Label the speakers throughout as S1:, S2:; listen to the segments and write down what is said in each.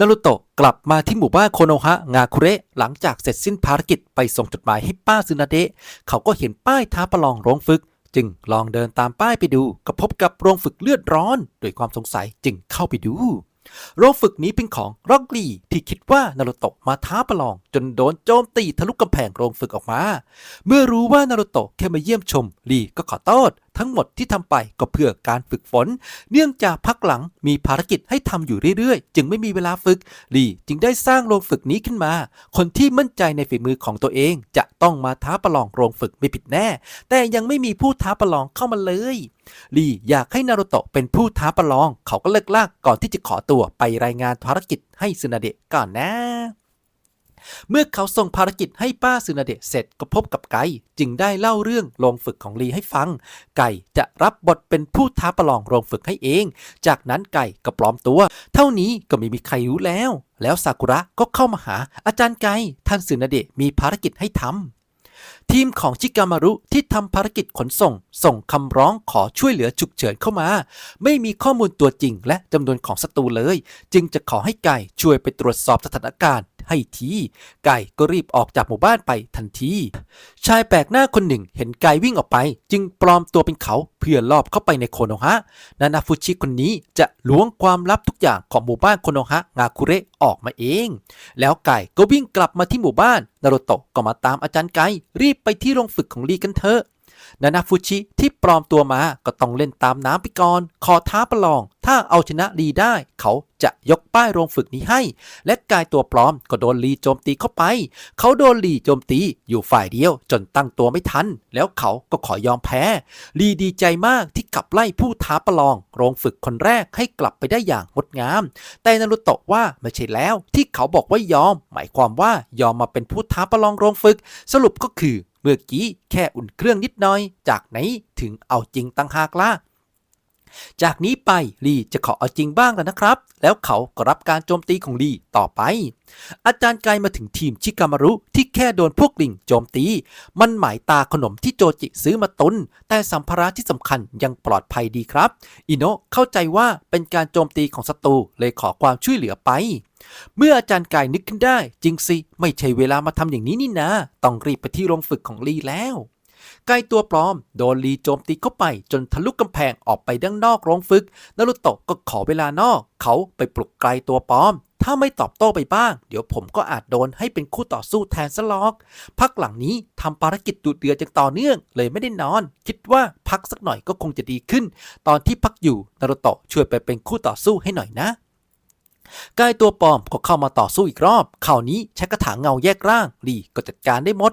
S1: นารุโตะกลับมาที่หมู่บ้านโคโนฮะงาคุเระหลังจากเสร็จสิ้นภารกิจไปส่งจดหมายให้ป้าซึนาเดะเขาก็เห็นป้ายท้าประลองโรงฝึก จึงลองเดินตามป้ายไปดูก็พบกับโรงฝึกเลือดร้อนโดยความสงสัยจึงเข้าไปดู โรงฝึกนี้เป็นของร็อกลีที่คิดว่านารุโตะมาท้าประลอง จนโดนโจมตีทะลุกำแพงโรงฝึกออกมา เมื่อรู้ว่านารุโตะแค่มาเยี่ยมชมลีก็ขอโทษ ทั้งหมดที่ทำไปก็เพื่อการฝึกฝน เนื่องจากพักหลังมีภารกิจให้ทำอยู่เรื่อยๆ จึงไม่มีเวลาฝึกลีจึงได้สร้างโรงฝึกนี้ขึ้นมา คนที่มั่นใจในฝีมือของตัวเอง จะต้องมาท้าประลองโรงฝึกไม่ผิดแน่ แต่ยังไม่มีผู้ท้าประลองเข้ามาเลยลีอยากให้นารุโตะเป็นผู้ท้าประลอง เขาก็เลิกลากก่อนที่จะขอตัวไปรายงานภารกิจให้ซึนาเดะก่อนนะ เมื่อเขาส่งภารกิจให้ป้าซึนาเดะเสร็จก็พบกับไก่จึงได้เล่าเรื่องโรงฝึกของลีให้ฟัง ไก่จะรับบทเป็นผู้ท้าประลองโรงฝึกให้เอง จากนั้นไก่ก็ปลอมตัว เท่านี้ก็ไม่มีใครรู้แล้ว แล้วซากุระก็เข้ามาหาอาจารย์ไก่ท่านซึนาเดะมีภารกิจให้ทำทีมของชิกามารุที่ทำภารกิจขนส่ง ส่งคำร้องขอช่วยเหลือฉุกเฉินเข้ามา ไม่มีข้อมูลตัวจริงและจำนวนของศัตรูเลย จึงจะขอให้ไก่ช่วยไปตรวจสอบสถานการณ์ ให้ที ไก่ก็รีบออกจากหมู่บ้านไปทันที ชายแปลกหน้าคนหนึ่งเห็นไก่วิ่งออกไป จึงปลอมตัวเป็นเขาเพื่อลอบเข้าไปในโคโนฮะ นานาฟุชิคนนี้จะล้วงความลับทุกอย่างของหมู่บ้านโคโนฮะงาคุเระออกมาเอง แล้วไก่ก็วิ่งกลับมาที่หมู่บ้าน นารุโตะก็มาตามอาจารย์ไก่รีบไปที่โรงฝึกของลีกันเถอะนานาฟุชิที่ปลอมตัวมาก็ต้องเล่นตามน้ำไปก่อน ขอท้าประลอง ถ้าเอาชนะลีได้ เขา จะยกป้ายโรงฝึกนี้ให้ และกายตัวปลอมก็โดนลีโจมตีเข้าไป เขาโดนลีโจมตีอยู่ฝ่ายเดียวจนตั้งตัวไม่ทัน แล้วเขาก็ขอยอมแพ้ ลีดีใจมากที่กลับไล่ผู้ท้าประลอง โรงฝึกคนแรกให้กลับไปได้อย่างงดงาม แต่นารุโตะว่าไม่ใช่แล้วที่เขาบอกว่ายอม หมายความว่ายอมมาเป็นผู้ท้าประลองโรงฝึก สรุปก็คือเมื่อกี้แค่อุ่นเครื่องนิดหน่อย จากไหนถึงเอาจริงตั้งหากล่ะ จากนี้ไปลีจะขอเอาจริงบ้างแล้วนะครับ แล้วเขาก็รับการโจมตีของลีต่อไป อาจารย์ไกลมาถึงทีมชิกามารุที่แค่โดนพวกลิงโจมตี มันหมายตาขนมที่โจจิซื้อมาตุน แต่สัมภาระที่สำคัญยังปลอดภัยดีครับ อิโนะเข้าใจว่าเป็นการโจมตีของศัตรูเลยขอความช่วยเหลือไปเมื่ออาจารย์กายนึกขึ้นได้ จริงสิ ไม่ใช่เวลามาทำอย่างนี้นี่นะ ต้องรีบไปที่โรงฝึกของลีแล้ว ไกายตัวปลอม โดนลีโจมตีเข้าไปจนทะลุกำแพงออกไปด้านนอกโรงฝึกนารุโตะก็ขอเวลานอก เขาไปปลุกไกลตัวปลอม ถ้าไม่ตอบโต้ไปบ้าง เดี๋ยวผมก็อาจโดนให้เป็นคู่ต่อสู้แทนซะหรอก พักหลังนี้ทำภารกิจดุเดือดอย่างต่อเนื่องเลยไม่ได้นอน คิดว่าพักสักหน่อยก็คงจะดีขึ้น ตอนที่พักอยู่นารุโตะช่วยไปเป็นคู่ต่อสู้ให้หน่อยนะ กายตัวปลอมก็เข้ามาต่อสู้อีกรอบคราวนี้ใช้กระถางเงาแยกร่างลีก็จัดการได้หมด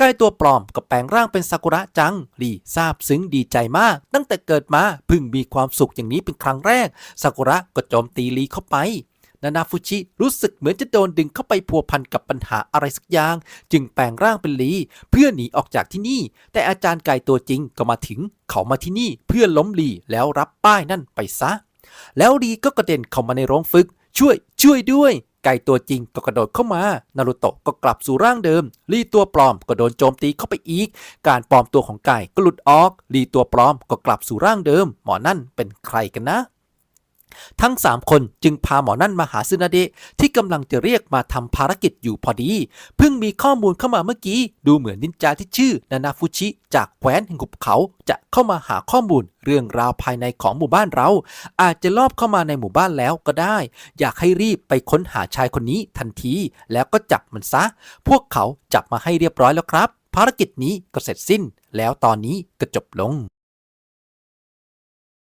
S1: กายตัวปลอมก็แปลงร่างเป็นซากุระจังลีซาบซึ้งดีใจมาก ตั้งแต่เกิดมาเพิ่งมีความสุขอย่างนี้เป็นครั้งแรกซากุระก็โจมตีลีเข้าไปนานาฟุชิรู้สึกเหมือนจะโดนดึงเข้าไปพัวพันกับปัญหาอะไรสักอย่าง จึงแปลงร่างเป็นลี เพื่อหนีออกจากที่นี่ แต่อาจารย์ไก่ตัวจริงก็มาถึง เขามาที่นี่เพื่อล้มลีแล้วรับป้ายนั่นไปซะ แล้วลีก็กระเด็นเข้ามาในโรงฝึก ช่วย ช่วยด้วย ไก่ตัวจริงก็กระโดดเข้ามา นารุโตะก็กลับสู่ร่างเดิม ลีตัวปลอมก็โดนโจมตีเข้าไปอีก การปลอมตัวของไก่ก็หลุดออก ลีตัวปลอมก็กลับสู่ร่างเดิม หมอนั่นเป็นใครกันนะ ทั้ง 3 คนจึงพาหมอนั่นมาหาซึนาเดะที่กำลังจะเรียกมาทำภารกิจอยู่พอดี เพิ่งมีข้อมูลเข้ามาเมื่อกี้ ดูเหมือนนินจาที่ชื่อนานาฟุชิ จากแคว้นแห่งหุบเขาจะเข้ามาหาข้อมูลเรื่องราวภายในของหมู่บ้านเรา อาจจะลอบเข้ามาในหมู่บ้านแล้วก็ได้ อยากให้รีบไปค้นหาชายคนนี้ทันที แล้วก็จับมันซะ พวกเขาจับมาให้เรียบร้อยแล้วครับ ภารกิจนี้ก็เสร็จสิ้น แล้วตอนนี้ก็จบลง